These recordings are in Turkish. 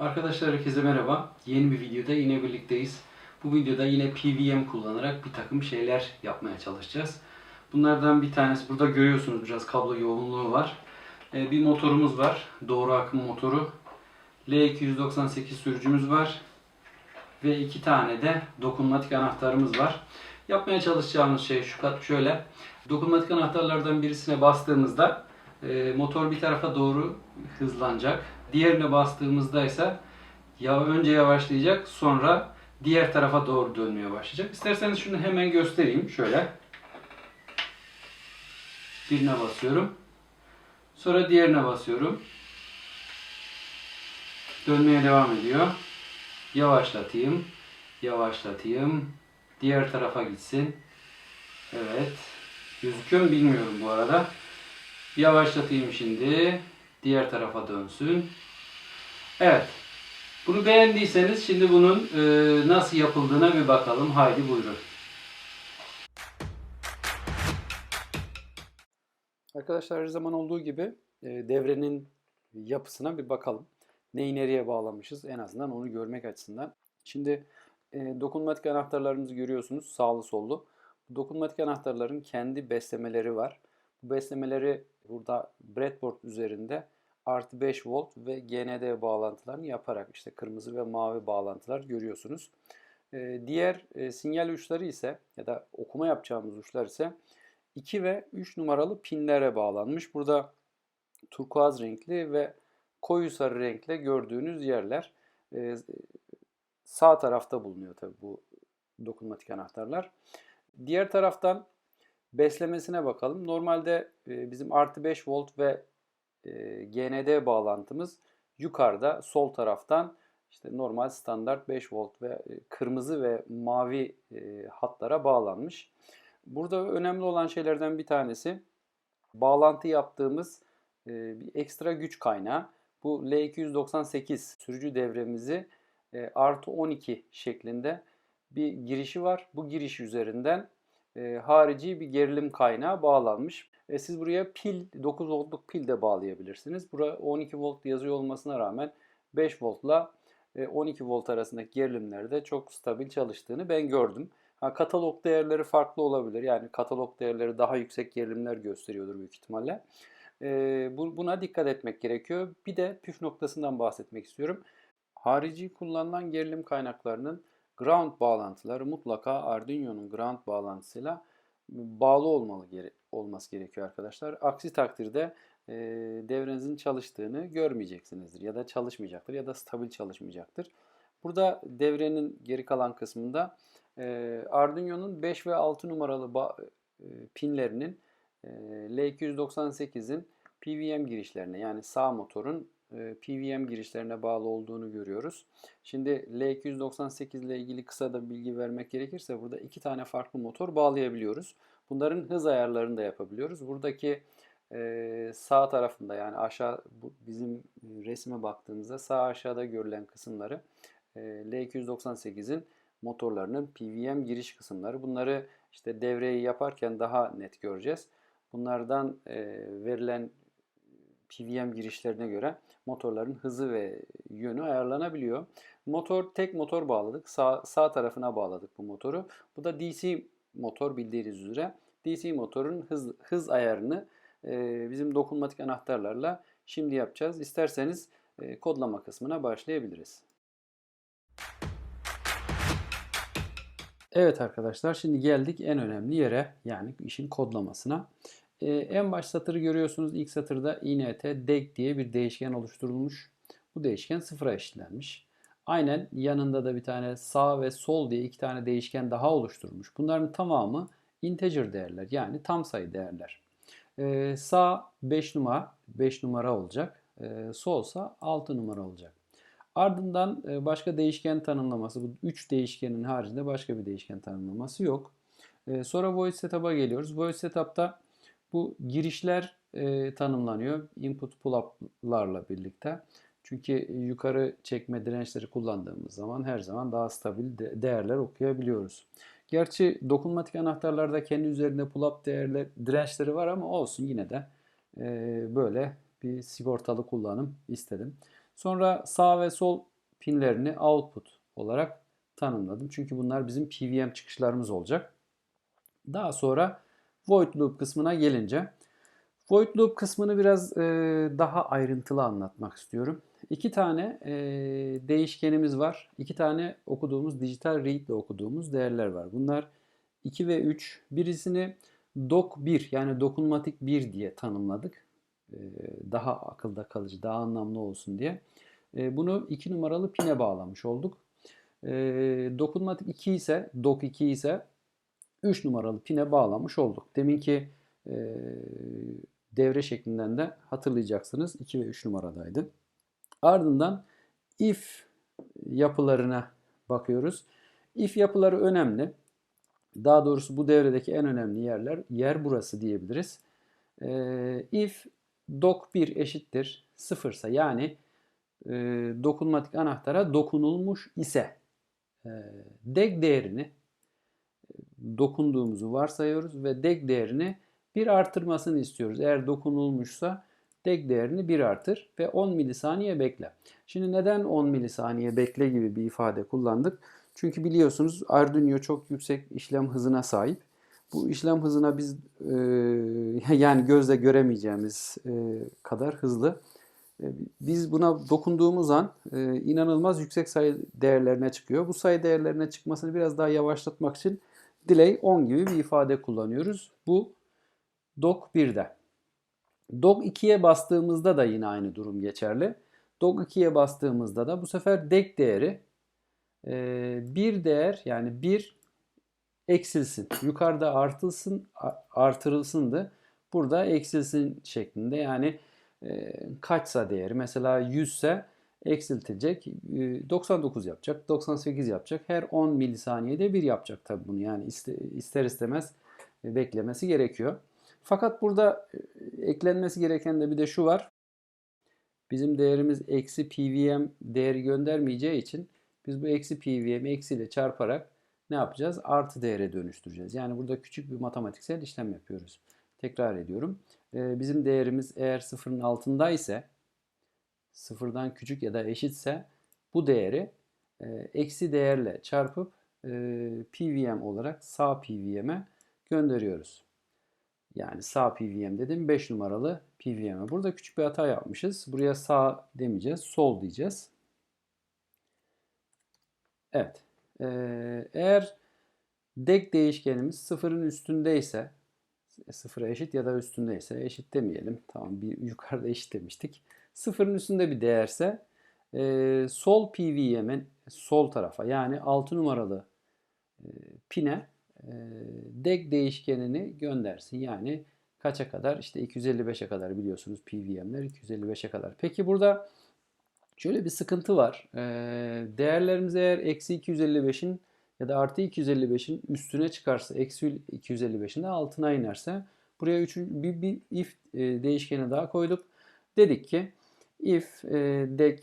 Arkadaşlar herkese merhaba. Yeni bir videoda yine birlikteyiz. Bu videoda yine PVM kullanarak bir takım şeyler yapmaya çalışacağız. Bunlardan bir tanesi burada görüyorsunuz biraz kablo yoğunluğu var. Ee, bir motorumuz var. Doğru akım motoru. L298 sürücümüz var. Ve iki tane de dokunmatik anahtarımız var. Yapmaya çalışacağımız şey şu kat şöyle. Dokunmatik anahtarlardan birisine bastığımızda e, motor bir tarafa doğru hızlanacak. Diğerine bastığımızda ise ya önce yavaşlayacak sonra diğer tarafa doğru dönmeye başlayacak. İsterseniz şunu hemen göstereyim şöyle. Birine basıyorum. Sonra diğerine basıyorum. Dönmeye devam ediyor. Yavaşlatayım. Yavaşlatayım. Diğer tarafa gitsin. Evet. Gözüküyor mu bilmiyorum bu arada. Yavaşlatayım şimdi. Diğer tarafa dönsün. Evet. Bunu beğendiyseniz şimdi bunun e, nasıl yapıldığına bir bakalım. Haydi buyurun. Arkadaşlar her zaman olduğu gibi e, devrenin yapısına bir bakalım. Neyi nereye bağlamışız en azından onu görmek açısından. Şimdi e, dokunmatik anahtarlarımızı görüyorsunuz sağlı sollu. Dokunmatik anahtarların kendi beslemeleri var. Bu beslemeleri burada breadboard üzerinde artı 5 volt ve GND bağlantılarını yaparak işte kırmızı ve mavi bağlantılar görüyorsunuz. E, diğer e, sinyal uçları ise ya da okuma yapacağımız uçlar ise 2 ve 3 numaralı pinlere bağlanmış. Burada turkuaz renkli ve koyu sarı renkle gördüğünüz yerler e, sağ tarafta bulunuyor tabi bu dokunmatik anahtarlar. Diğer taraftan beslemesine bakalım. Normalde e, bizim artı 5 volt ve e, GND bağlantımız yukarıda sol taraftan işte normal standart 5 volt ve e, kırmızı ve mavi e, hatlara bağlanmış. Burada önemli olan şeylerden bir tanesi bağlantı yaptığımız e, bir ekstra güç kaynağı. Bu L298 sürücü devremizi e, artı 12 şeklinde bir girişi var. Bu giriş üzerinden harici bir gerilim kaynağı bağlanmış. E, siz buraya pil, 9 voltluk pil de bağlayabilirsiniz. Buraya 12 volt yazıyor olmasına rağmen 5 voltla e, 12 volt arasındaki gerilimlerde çok stabil çalıştığını ben gördüm. Ha, katalog değerleri farklı olabilir. Yani katalog değerleri daha yüksek gerilimler gösteriyordur büyük ihtimalle. E, bu, buna dikkat etmek gerekiyor. Bir de püf noktasından bahsetmek istiyorum. Harici kullanılan gerilim kaynaklarının ground bağlantıları mutlaka Arduino'nun ground bağlantısıyla bağlı olmalı gere olması gerekiyor arkadaşlar. Aksi takdirde e, devrenizin çalıştığını görmeyeceksinizdir ya da çalışmayacaktır ya da stabil çalışmayacaktır. Burada devrenin geri kalan kısmında e, Arduino'nun 5 ve 6 numaralı e, pinlerinin e, L298'in PWM girişlerine yani sağ motorun e, PWM girişlerine bağlı olduğunu görüyoruz. Şimdi L298 ile ilgili kısa da bilgi vermek gerekirse burada iki tane farklı motor bağlayabiliyoruz. Bunların hız ayarlarını da yapabiliyoruz. Buradaki e, sağ tarafında yani aşağı bizim resme baktığımızda sağ aşağıda görülen kısımları e, L298'in motorlarının PWM giriş kısımları. Bunları işte devreyi yaparken daha net göreceğiz. Bunlardan e, verilen PWM girişlerine göre motorların hızı ve yönü ayarlanabiliyor. Motor tek motor bağladık. Sağ, sağ tarafına bağladık bu motoru. Bu da DC motor bildiğiniz üzere. DC motorun hız, hız ayarını e, bizim dokunmatik anahtarlarla şimdi yapacağız. İsterseniz e, kodlama kısmına başlayabiliriz. Evet arkadaşlar şimdi geldik en önemli yere yani işin kodlamasına. Ee, en baş satırı görüyorsunuz. İlk satırda int deg diye bir değişken oluşturulmuş. Bu değişken sıfıra eşitlenmiş. Aynen yanında da bir tane sağ ve sol diye iki tane değişken daha oluşturmuş. Bunların tamamı integer değerler yani tam sayı değerler. Ee, sağ 5 numara 5 numara olacak. Ee, solsa 6 numara olacak. Ardından e, başka değişken tanımlaması. Bu 3 değişkenin haricinde başka bir değişken tanımlaması yok. Ee, sonra void setup'a geliyoruz. Void setup'ta bu girişler e, tanımlanıyor input pull-up'larla birlikte. Çünkü yukarı çekme dirençleri kullandığımız zaman her zaman daha stabil de değerler okuyabiliyoruz. Gerçi dokunmatik anahtarlarda kendi üzerinde pull-up değerler, dirençleri var ama olsun yine de e, böyle bir sigortalı kullanım istedim. Sonra sağ ve sol pinlerini output olarak tanımladım. Çünkü bunlar bizim PWM çıkışlarımız olacak. Daha sonra void loop kısmına gelince void loop kısmını biraz e, daha ayrıntılı anlatmak istiyorum. İki tane e, değişkenimiz var. İki tane okuduğumuz dijital read ile okuduğumuz değerler var. Bunlar 2 ve 3. Birisini doc 1 yani dokunmatik 1 diye tanımladık. E, daha akılda kalıcı, daha anlamlı olsun diye. E, bunu 2 numaralı pine bağlamış olduk. E, dokunmatik 2 ise, doc 2 ise 3 numaralı pine bağlamış olduk. Deminki e, devre şeklinden de hatırlayacaksınız. 2 ve 3 numaradaydı. Ardından if yapılarına bakıyoruz. If yapıları önemli. Daha doğrusu bu devredeki en önemli yerler yer burası diyebiliriz. E, if doc 1 eşittir 0 ise yani e, dokunmatik anahtara dokunulmuş ise e, deg değerini dokunduğumuzu varsayıyoruz ve deg değerini bir artırmasını istiyoruz. Eğer dokunulmuşsa deg değerini bir artır ve 10 milisaniye bekle. Şimdi neden 10 milisaniye bekle gibi bir ifade kullandık? Çünkü biliyorsunuz Arduino çok yüksek işlem hızına sahip. Bu işlem hızına biz e, yani gözle göremeyeceğimiz e, kadar hızlı. E, biz buna dokunduğumuz an e, inanılmaz yüksek sayı değerlerine çıkıyor. Bu sayı değerlerine çıkmasını biraz daha yavaşlatmak için delay 10 gibi bir ifade kullanıyoruz. Bu doc 1'de. Doc 2'ye bastığımızda da yine aynı durum geçerli. Doc 2'ye bastığımızda da bu sefer dec değeri e, bir değer yani bir eksilsin. Yukarıda artılsın, artırılsındı. Burada eksilsin şeklinde yani e, kaçsa değeri mesela 100 ise eksiltilecek. 99 e, yapacak, 98 yapacak. Her 10 milisaniyede bir yapacak tabi bunu. Yani ister istemez beklemesi gerekiyor. Fakat burada eklenmesi gereken de bir de şu var. Bizim değerimiz eksi PVM değeri göndermeyeceği için biz bu eksi PVM'i eksiyle çarparak ne yapacağız? Artı değere dönüştüreceğiz. Yani burada küçük bir matematiksel işlem yapıyoruz. Tekrar ediyorum. Bizim değerimiz eğer sıfırın altında ise sıfırdan küçük ya da eşitse bu değeri e, eksi değerle çarpıp e, PVM olarak sağ PVM'e gönderiyoruz. Yani sağ PVM dedim 5 numaralı PVM'e. Burada küçük bir hata yapmışız. Buraya sağ demeyeceğiz, sol diyeceğiz. Evet. Ee, eğer dek değişkenimiz sıfırın üstündeyse sıfıra eşit ya da üstündeyse eşit demeyelim. Tamam bir yukarıda eşit demiştik. Sıfırın üstünde bir değerse e, sol PVM'in sol tarafa yani 6 numaralı e, pine e, deg değişkenini göndersin. Yani kaça kadar? İşte 255'e kadar biliyorsunuz PVM'ler 255'e kadar. Peki burada şöyle bir sıkıntı var. E, değerlerimiz eğer eksi 255'in ya da artı 255'in üstüne çıkarsa, eksi 255'in de altına inerse buraya üçün, bir, bir if e, değişkeni daha koyduk. Dedik ki if e, deg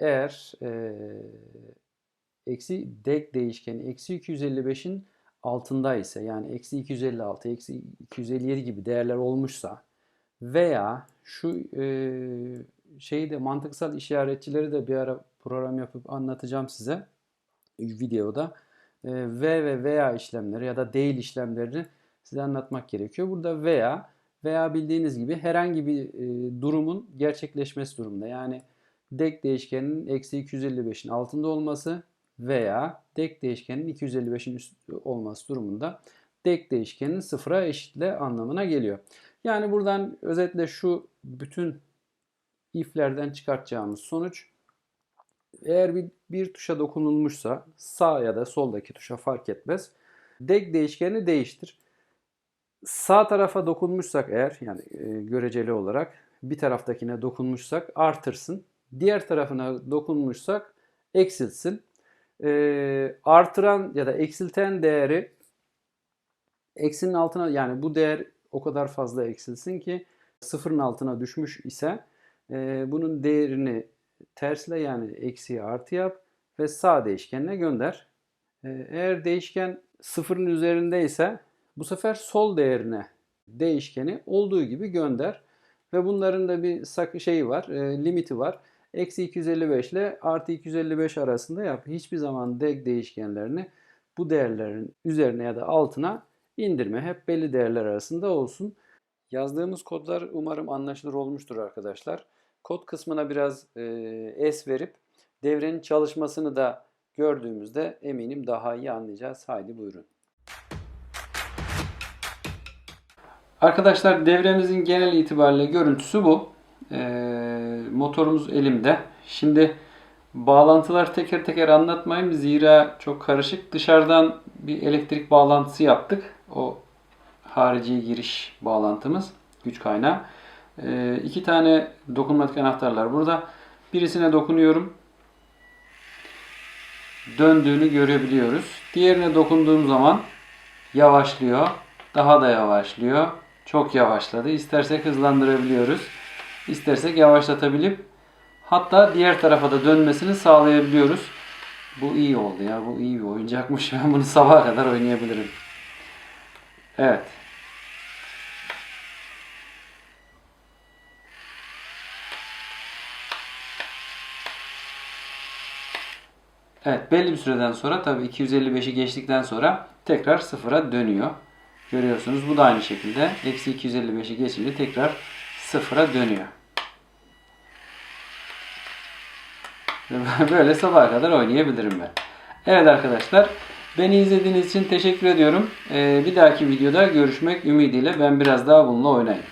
eğer e, eksi deg değişkeni eksi 255'in altında ise yani eksi 256, eksi 257 gibi değerler olmuşsa veya şu e, şeyi mantıksal işaretçileri de bir ara program yapıp anlatacağım size videoda. E, ve ve veya işlemleri ya da değil işlemlerini size anlatmak gerekiyor. Burada veya veya bildiğiniz gibi herhangi bir e, durumun gerçekleşmesi durumunda. Yani dek değişkeninin eksi 255'in altında olması veya dek değişkenin 255'in üstü olması durumunda dek değişkenin sıfıra eşitle anlamına geliyor. Yani buradan özetle şu bütün iflerden çıkartacağımız sonuç eğer bir, bir tuşa dokunulmuşsa sağ ya da soldaki tuşa fark etmez. Dek değişkeni değiştir. Sağ tarafa dokunmuşsak eğer yani e, göreceli olarak bir taraftakine dokunmuşsak artırsın. Diğer tarafına dokunmuşsak eksilsin e, artıran ya da eksilten değeri eksinin altına yani bu değer o kadar fazla eksilsin ki sıfırın altına düşmüş ise e, bunun değerini tersle yani eksiye artı yap ve sağ değişkenine gönder. E, eğer değişken sıfırın üzerinde ise bu sefer sol değerine değişkeni olduğu gibi gönder. Ve bunların da bir şeyi var, e, limiti var. Eksi 255 ile artı 255 arasında yap. Hiçbir zaman deg değişkenlerini bu değerlerin üzerine ya da altına indirme. Hep belli değerler arasında olsun. Yazdığımız kodlar umarım anlaşılır olmuştur arkadaşlar. Kod kısmına biraz e, es verip devrenin çalışmasını da gördüğümüzde eminim daha iyi anlayacağız. Haydi buyurun. Arkadaşlar devremizin genel itibariyle görüntüsü bu. Ee, motorumuz elimde. Şimdi bağlantılar teker teker anlatmayayım. Zira çok karışık. Dışarıdan bir elektrik bağlantısı yaptık. O harici giriş bağlantımız. Güç kaynağı. Ee, iki tane dokunmatik anahtarlar burada. Birisine dokunuyorum. Döndüğünü görebiliyoruz. Diğerine dokunduğum zaman yavaşlıyor. Daha da yavaşlıyor. Çok yavaşladı. İstersek hızlandırabiliyoruz. İstersek yavaşlatabilip hatta diğer tarafa da dönmesini sağlayabiliyoruz. Bu iyi oldu ya. Bu iyi bir oyuncakmış. Ben bunu sabaha kadar oynayabilirim. Evet. Evet belli bir süreden sonra tabii 255'i geçtikten sonra tekrar sıfıra dönüyor. Görüyorsunuz bu da aynı şekilde. Eksi 255'i geçince tekrar sıfıra dönüyor. Böyle sabaha kadar oynayabilirim ben. Evet arkadaşlar. Beni izlediğiniz için teşekkür ediyorum. Ee, bir dahaki videoda görüşmek ümidiyle ben biraz daha bununla oynayayım.